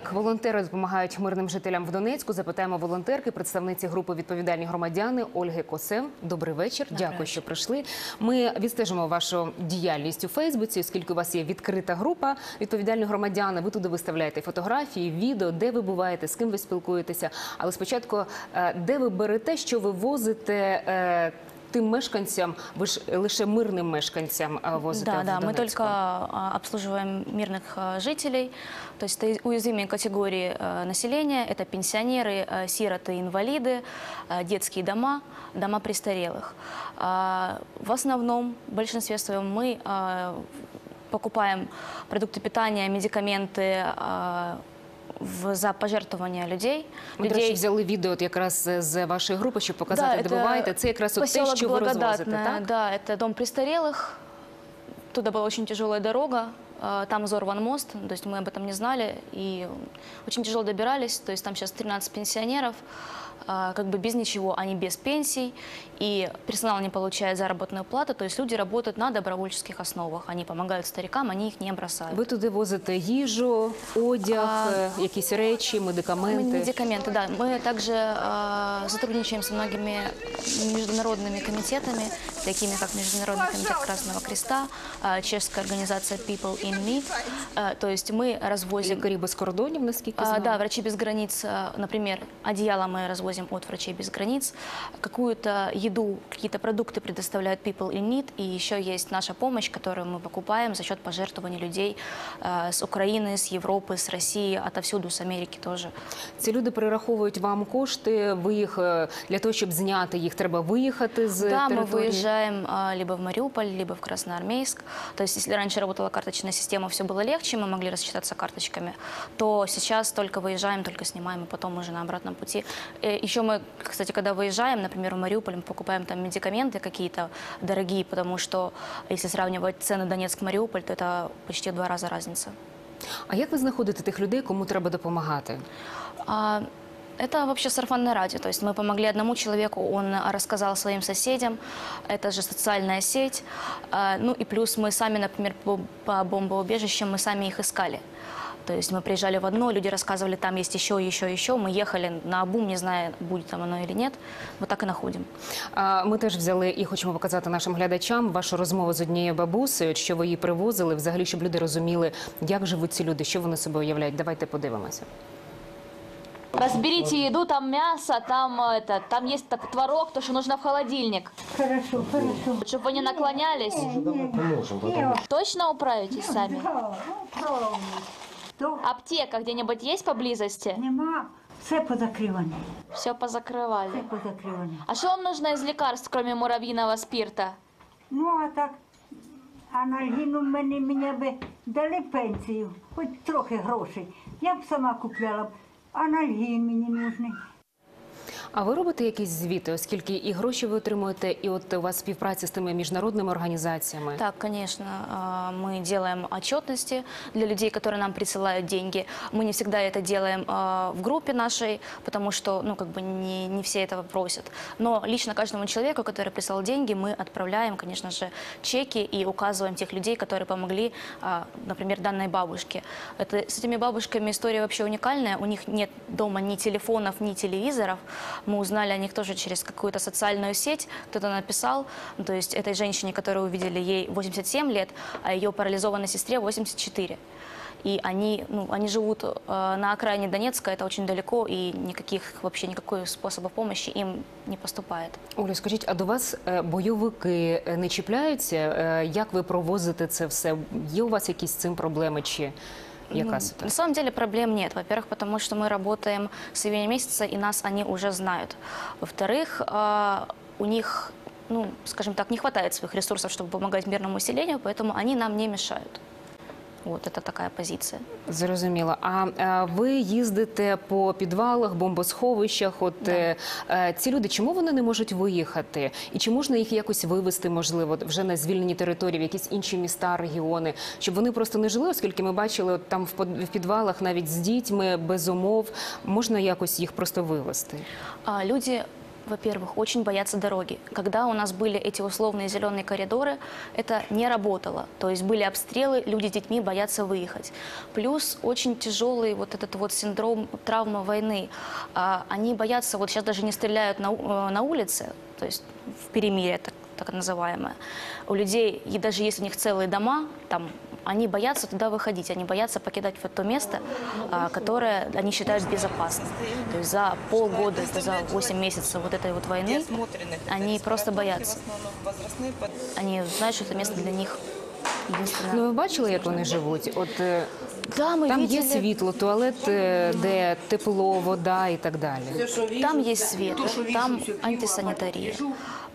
Як волонтери допомагають мирним жителям в Донецьку, запитаємо волонтерки, представниці групи відповідальні громадяни Ольги Косем. Добрий вечір. Дякую, що прийшли. Ми відстежимо вашу діяльність у Фейсбуці, оскільки у вас є відкрита група відповідальні громадяни. Ви туди виставляєте фотографії, відео, де ви буваєте, з ким ви спілкуєтеся. Але спочатку, е, де ви берете, що ви возите. Тим мешканцям, ви ж лише мирним мешканцям е, возите Да, в да, мы Донецьку. только а, обслуживаем мирных а, жителей, то есть это уязвимые категории населения, это пенсионеры, сироты, инвалиды, детские дома, дома престарелых. А, В основном, в большинстве своем мы покупаем продукты питания, медикаменты а, в, за пожертвования людей. Ми, до речі, взяли відео от якраз з вашої групи, щоб показати, де это буваєте. Це якраз от те, поселок що ви розвозите, Благодатное, так? Да, это дом престарелых. Туда была очень тяжелая дорога. а, Там взорван мост, то есть мы об этом не знали. И очень тяжело добирались. То есть там сейчас 13 пенсионеров. а, Как бы без ничего, они без пенсий. И персонал не получает заработную плату. То есть люди работают на добровольческих основах. Они помогают старикам, они их не бросают. Ви туди возите їжу, одяг, А, е, якісь речі, Мы медикаменти. медикаменты, да. Мы также э, сотрудничаем с многими международными комитетами, такими как Международный комитет Красного Креста, э, чешская организация People in Need. Э, то есть мы развозим... Лікарі без кордонів, наскільки А, знаю. да, врачи без границ, э, например, одеяло мы развозим от врачей без границ, какую-то еду, какие-то продукты предоставляют People in Need, и еще есть наша помощь, которую мы покупаем за счет пожертвований людей э, с Украины, с Европы, с России, отовсюду, с Америки тоже. Ці люди перераховують вам кошти. Ви їх е, для того, щоб зняти їх, треба виїхати з Да, мы території. выезжаем а, либо в Мариуполь, либо в Красноармейск. То есть, если раньше работала карточная система, все было легче, мы могли рассчитаться карточками, то сейчас только выезжаем, только снимаем, и потом уже на обратном пути. Э, Еще мы, кстати, когда выезжаем, например, в Мариуполь, мы покупаем там медикаменты какие-то дорогие, потому что если сравнивать цены Донецк-Мариуполь, то это почти в два раза разница. А як ви знаходите тих людей, кому треба допомагати? А, Это вообще сарафанное радио. То есть мы помогли одному человеку, он рассказал своим соседям. Это же социальная сеть. А, Ну и плюс мы сами, например, по, по бомбоубежищам, мы сами их искали. То есть мы приезжали в одно, люди рассказывали, там есть еще, еще, еще. Мы ехали на обум, не зная, будет там оно или нет. Вот так и находим. А, Ми теж взяли і хочемо показати нашим глядачам вашу розмову з однією бабусею, що ви її привозили, взагалі, щоб люди розуміли, як живуть ці люди, що вони собою уявляють. Давайте подивимося. Разберите еду, там мясо, там э, это, там есть так, творог, то, что нужно в холодильник. Хорошо, хорошо. Чтобы вы не наклонялись. Точно управитесь сами? То Аптека где-нибудь есть поблизости? нема, все позакриване. Все Все позакрывали. позакриване. А что вам нужно из лекарств, кроме муравьиного спирта? Ну, а так, анальгіну мені, мені би дали пенсію, хоч трохи грошей. Я б сама купляла б. Анальгін мені нужний. А ви робите якісь звіти, оскільки і гроші ви отримуєте, і от у вас співпраця з тими міжнародними організаціями? Так, конечно, а, мы делаем отчетности для людей, которые нам присылают деньги. Мы не всегда это делаем а, в группе нашей, потому что, ну, как бы не, не все этого просят. Но лично каждому человеку, который прислал деньги, мы отправляем, конечно же, чеки и указываем тех людей, которые помогли, а, например, данной бабушке. Это, с этими бабушками история вообще уникальная. У них нет дома ни телефонов, ни телевизоров. Мы узнали о них тоже через какую-то социальную сеть. Кто-то написал, ну, то есть этой женщине, которую увидели, ей 87 лет, а ее парализованной сестре 84. И они, ну, они живут э, на окраине Донецка, это очень далеко, и никаких вообще никакой способа помощи им не поступает. Олю, скажіть, а до вас е, бойовики е, не чіпляються? Е, Як ви провозите це все? Є у вас якісь з цим проблеми чи яка На ситуація? самом деле проблем нет. Во-первых, потому что мы работаем с июня месяца, и нас они уже знают. Во-вторых, а, у них, ну, скажем так, не хватает своих ресурсов, чтобы помогать мирному населению, поэтому они нам не мешают. Вот это такая позиция. Зрозуміло. А е, ви їздите по підвалах, бомбосховищах? От е, е, ці люди, чому вони не можуть виїхати? І чи можна їх якось вивезти, можливо, вже на звільнені території, в якісь інші міста, регіони, щоб вони просто не жили, оскільки ми бачили от там в підвалах навіть з дітьми без умов, можна якось їх просто вивезти? А, люди во-первых, очень боятся дороги. Когда у нас были эти условные зеленые коридоры, это не работало. То есть были обстрелы, люди с детьми боятся выехать. Плюс очень тяжелый вот этот вот синдром травмы войны. А, Они боятся, вот сейчас даже не стреляют на, э, на улице, то есть в перемирие так, так называемое. У людей, и даже если у них целые дома, там они боятся туда выходить, они боятся покидать вот то место, а, которое они считают безопасным. То есть за полгода, это за 8 месяцев вот этой вот войны, они просто боятся. Они знают, что это место для них единственное. Ну, ви бачили, як вони живуть? От е, да, мы там є видели, світло, туалет, е, де тепло, вода і так далі. там есть свет, там антисанитария.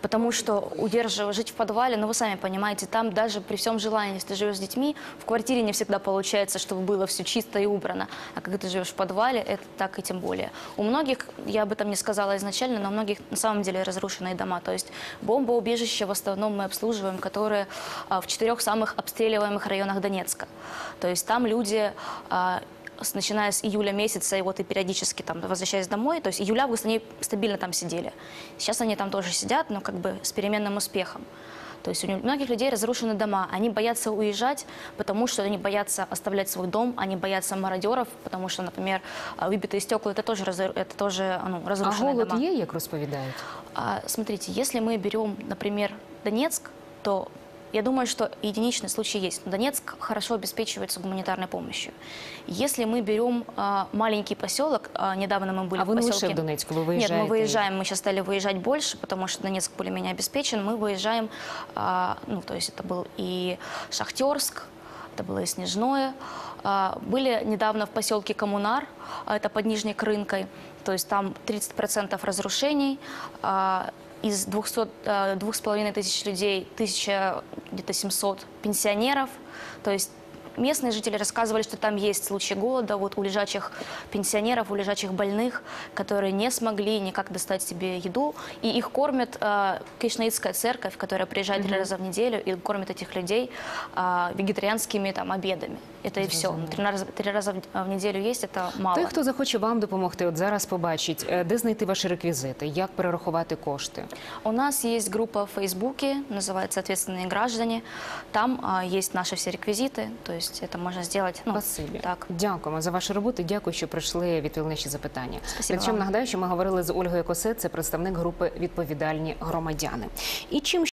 Потому что удерживать, жить в подвале, ну вы сами понимаете, там даже при всем желании, если ты живешь с детьми, в квартире не всегда получается, чтобы было все чисто и убрано. А когда ты живешь в подвале, это так и тем более. У многих, я об этом не сказала изначально, но у многих на самом деле разрушенные дома. То есть бомбоубежища в основном мы обслуживаем, которые а, в четырех самых обстреливаемых районах Донецка. То есть там люди а, с- начиная с июля месяца, и вот и периодически там возвращаясь домой, то есть июля, август они стабильно там сидели. Сейчас они там тоже сидят, но как бы с переменным успехом. То есть у многих людей разрушены дома, они боятся уезжать, потому что они боятся оставлять свой дом, они боятся мародеров, потому что, например, а, выбитые стекла это тоже, это тоже ну, А разрушенные голод дома. є, як розповідають? А, смотрите, если мы берем, например, Донецк, то я думаю, что единичный случай есть. Но Донецк хорошо обеспечивается гуманитарной помощью. Если мы берем а, маленький поселок, а, недавно мы были А в ви не лише поселке... в Донецьку, ви Нет, виїжджаєте? мы выезжаем, мы сейчас стали выезжать больше, потому что Донецк более-менее обеспечен. Мы выезжаем, а, ну, то есть это был и Шахтерск, это было и Снежное. А, Были недавно в поселке Коммунар, а, это под Нижней Крынкой, то есть там 30% разрушений. Из 200, а, двух с половиной тысяч людей, тысяча, где-то 700 пенсионеров. То есть Местные жители рассказывали, что там есть случаи голода вот у лежачих пенсионеров, у лежачих больных, которые не смогли никак достать себе еду. И их кормят э, Кришнаитская церковь, которая приезжает три раза в неделю и кормит этих людей э, вегетарианскими там, обедами. Это и все. Три раза, три раза в- в неделю есть, это мало. Той, хто захоче вам допомогти, от зараз побачить, де знайти ваші реквізити, як перерахувати кошти. У нас есть группа в Фейсбуке, называется «Ответственные граждане». Там а, есть наши все реквизиты, то есть это можно сделать. Ну, Спасибі. Так. Дякуємо за вашу роботу. Дякую, що прийшли відповіли наші запитання. Спасибо Причому нагадаю, що ми говорили з Ольгою Косе, це представник групи відповідальні громадяни. І чим